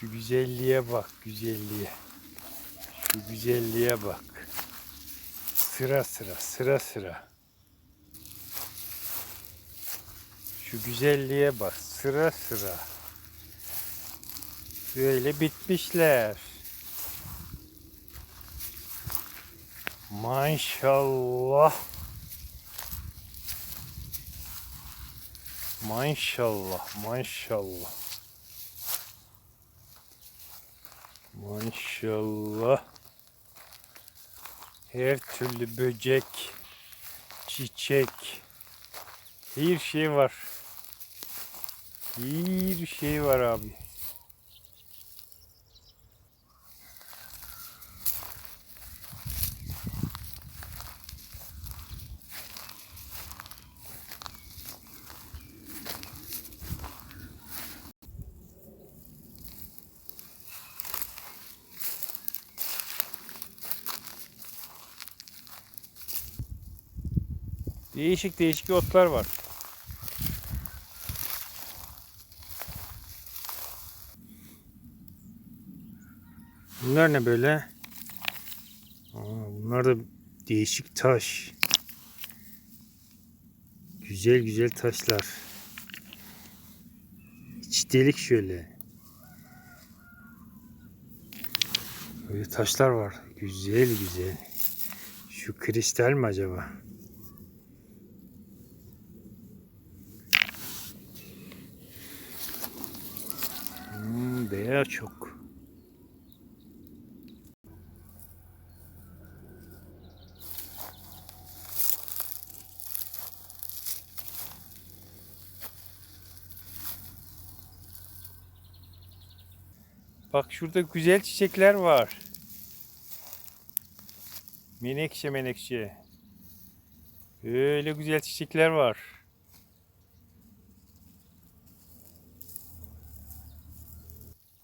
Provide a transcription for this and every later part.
Şu güzelliğe bak, güzelliğe. Şu güzelliğe bak. Sıra sıra, sıra sıra. Şu güzelliğe bak, sıra sıra. Böyle bitmişler. Maşallah. Maşallah, maşallah. Maşallah. Her türlü böcek, çiçek, her şey var. Her şey var abi. Değişik değişik otlar var. Bunlar ne böyle? Aa, bunlar da değişik taş. Güzel güzel taşlar. İç delik şöyle. Böyle taşlar var. Güzel güzel. Şu kristal mi acaba? Beyaz çok. Bak şurada güzel çiçekler var. Menekşe menekşe. Öyle güzel çiçekler var.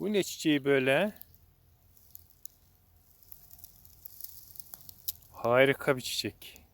Bu ne çiçeği böyle? Harika bir çiçek.